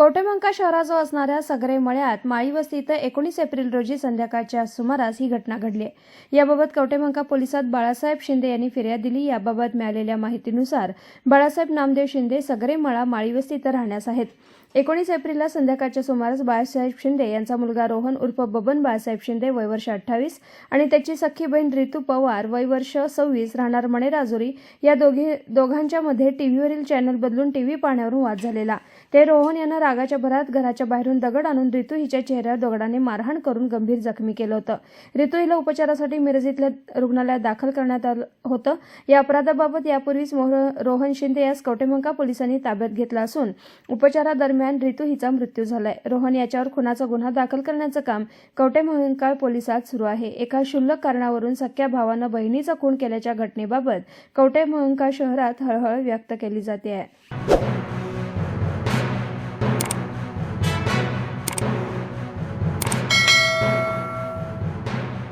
कवटेमंका शहराजवळ असणाऱ्या सगरे मळ्यात माळी वस्ती इथं एकोणीस एप्रिल रोजी संध्याकाळच्या सुमारास ही घटना घडली. आहे याबाबत कवटेमंका पोलिसात बाळासाहेब शिंदे यांनी फिर्याद दिली. याबाबत मिळालेल्या माहितीनुसार बाळासाहेब नामदेव शिंदे सगरे मळा माळी वस्ती इथं राहण्यास आहेत. एकोणीस एप्रिलला संध्याकाळच्या सुमारास बाळासाहेब शिंदे यांचा मुलगा रोहन उर्फ बबन बाळासाहेब शिंदे वय वर्ष अठ्ठावीस आणि त्याची सख्खी बहीण रितू पवार वय वर्ष सव्वीस राहणार मणेराजुरी या दोघी दोघांच्या मध्ये टीव्हीवरील चॅनल बदलून टीव्ही पाहण्यावरून वाद झालेला. ते रोहन यानं रागाच्या भरात घराच्या बाहेरून दगड आणून रितू हिच्या चेहऱ्यावर दगडाने मारहाण करून गंभीर जखमी केलं होतं. रितू हिला उपचारासाठी मिरज इथल्या रुग्णालयात दाखल करण्यात आलं होतं. या अपराधाबाबत यापूर्वीच रोहन शिंदे यास कवटेमंका पोलिसांनी ताब्यात घेतला असून उपचारादरम्यान रितू हिचा मृत्यू झालाय. रोहन याच्यावर खुनाचा गुन्हा दाखल करण्याचं काम कवटेमंकाळ पोलिसात सुरू आहे. एका क्षुल्लक कारणावरून सख्या भावानं बहिणीचा खून केल्याच्या घटनेबाबत कवटेमंकाळ शहरात हळहळ व्यक्त केली जाते. आहे